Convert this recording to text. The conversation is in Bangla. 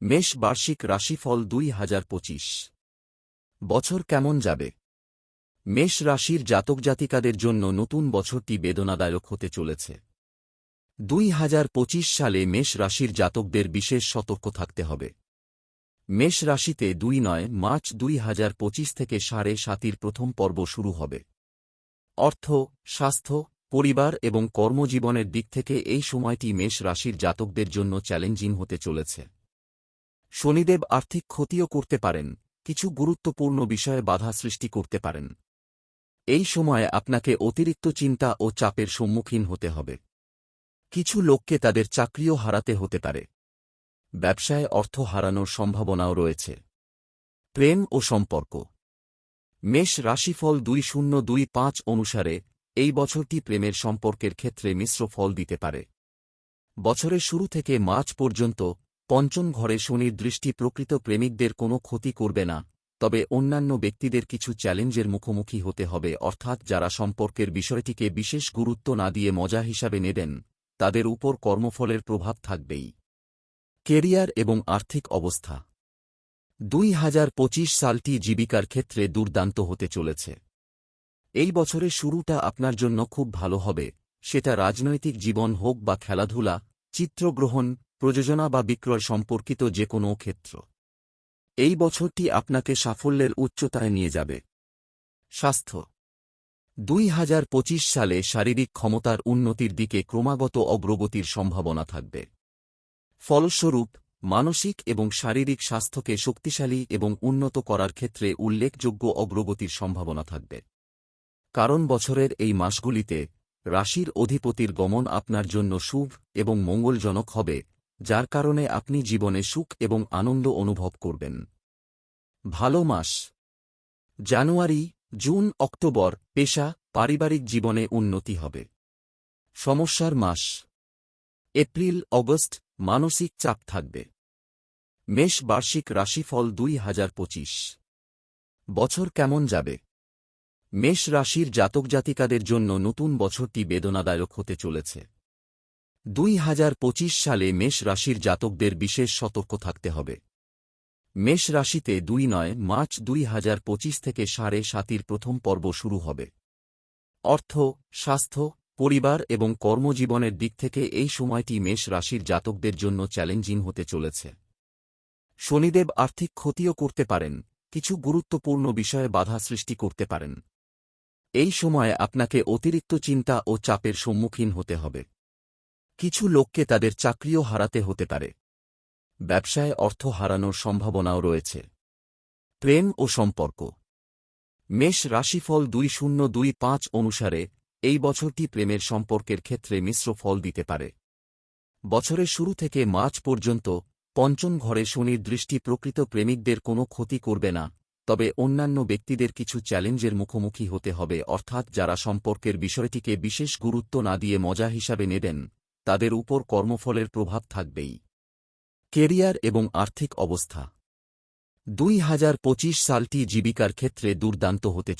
মেষ বার্ষিক রাশিফল দুই হাজার পঁচিশ। বছর কেমন যাবে? মেষ রাশির জাতক জাতিকাদের জন্য নতুন বছরটি বেদনাদায়ক হতে চলেছে। দুই হাজার পঁচিশ সালে মেষ রাশির জাতকদের বিশেষ সতর্ক থাকতে হবে। মেষ রাশিতে দুই নয়, মার্চ দুই হাজার পঁচিশ থেকে সাড়ে সাতির প্রথম পর্ব শুরু হবে। অর্থ, স্বাস্থ্য, পরিবার এবং কর্মজীবনের দিক থেকে এই সময়টি মেষ রাশির জাতকদের জন্য চ্যালেঞ্জিং হতে চলেছে। শনিদেব আর্থিক ক্ষতিও করতে পারেন, কিছু গুরুত্বপূর্ণ বিষয়ে বাধা সৃষ্টি করতে পারেন। এই সময়ে আপনাকে অতিরিক্ত চিন্তা ও চাপের সম্মুখীন হতে হবে। কিছু লোককে তাদের চাকরিও হারাতে হতে পারে। ব্যবসায় অর্থ হারানোর সম্ভাবনাও রয়েছে। প্রেম ও সম্পর্ক। মেষ রাশিফল দুই শূন্য দুই পাঁচ অনুসারে এই বছরটি প্রেমের সম্পর্কের ক্ষেত্রে মিশ্র ফল দিতে পারে। বছরের শুরু থেকে মার্চ পর্যন্ত পঞ্চম ঘরে শনির দৃষ্টি প্রকৃত প্রেমিকদের কোনো ক্ষতি করবে না, তবে অন্যান্য ব্যক্তিদের কিছু চ্যালেঞ্জের মুখোমুখি হতে হবে, অর্থাৎ যারা সম্পর্কের বিষয়টিকে বিশেষ গুরুত্ব না দিয়ে মজা হিসাবে নেবেন, তাদের উপর কর্মফলের প্রভাব থাকবেই। কেরিয়ার এবং আর্থিক অবস্থা। দুই হাজার পঁচিশ সালটি জীবিকার ক্ষেত্রে দুর্দান্ত হতে চলেছে। এই বছরের শুরুটা আপনার জন্য খুব ভালো হবে, সেটা রাজনৈতিক জীবন হোক বা খেলাধুলা, চিত্রগ্রহণ প্রযোজনা বা বিক্রয় সম্পর্কিত যে কোনো ক্ষেত্র। এই বছরটি আপনাকে সাফল্যের উচ্চতায় নিয়ে যাবে। স্বাস্থ্য। দুই হাজার পঁচিশ সালে শারীরিক ক্ষমতার উন্নতির দিকে ক্রমাগত অগ্রগতির সম্ভাবনা থাকবে। ফলস্বরূপ, মানসিক এবং শারীরিক স্বাস্থ্যকে শক্তিশালী এবং উন্নত করার ক্ষেত্রে উল্লেখযোগ্য অগ্রগতির সম্ভাবনা থাকবে। কারণ বছরের এই মাসগুলিতে রাশির অধিপতির গমন আপনার জন্য শুভ এবং মঙ্গলজনক হবে যার কারণে আপনি জীবনে সুখ এবং আনন্দ অনুভব করবেন। ভালো মাস। জানুয়ারি, জুন, অক্টোবর পেশা পারিবারিক জীবনে উন্নতি হবে। সমস্যার মাস। এপ্রিল, অগস্ট মানসিক চাপ থাকবে। মেষ বার্ষিক রাশিফল দুই হাজার পঁচিশ। বছর কেমন যাবে? মেষ রাশির জাতক জাতিকাদের জন্য নতুন বছরটি বেদনাদায়ক হতে চলেছে। দুই হাজার পঁচিশ সালে মেষ রাশির জাতকদের বিশেষ সতর্ক থাকতে হবে। মেষ রাশিতে দুই নয়, মার্চ দুই হাজার পঁচিশ থেকে সাড়ে সাতির প্রথম পর্ব শুরু হবে। অর্থ, স্বাস্থ্য, পরিবার এবং কর্মজীবনের দিক থেকে এই সময়টি মেষ রাশির জাতকদের জন্য চ্যালেঞ্জিং হতে চলেছে। শনিদেব আর্থিক ক্ষতিও করতে পারেন, কিছু গুরুত্বপূর্ণ বিষয়ে বাধা সৃষ্টি করতে পারেন। এই সময়ে আপনাকে অতিরিক্ত চিন্তা ও চাপের সম্মুখীন হতে হবে। কিছু লোককে তাদের চাকরিও হারাতে হতে পারে। ব্যবসায় অর্থ হারানোর সম্ভাবনাও রয়েছে। প্রেম ও সম্পর্ক। মেষ রাশিফল দুই শূন্য দুই পাঁচ অনুসারে এই বছরটি প্রেমের সম্পর্কের ক্ষেত্রে মিশ্র ফল দিতে পারে। বছরের শুরু থেকে মার্চ পর্যন্ত পঞ্চম ঘরে শনির দৃষ্টি প্রকৃত প্রেমিকদের কোনো ক্ষতি করবে না, তবে অন্যান্য ব্যক্তিদের কিছু চ্যালেঞ্জের মুখোমুখি হতে হবে, অর্থাৎ যারা সম্পর্কের বিষয়টিকে বিশেষ গুরুত্ব না দিয়ে মজা হিসাবে নেবেন। তাদের উপর কর্মফলের প্রভাব থাকবেই। কেরিয়ার এবং আর্থিক অবস্থা। দুই হাজার পঁচিশ সালটি জীবিকার ক্ষেত্রে দুর্দান্ত হতে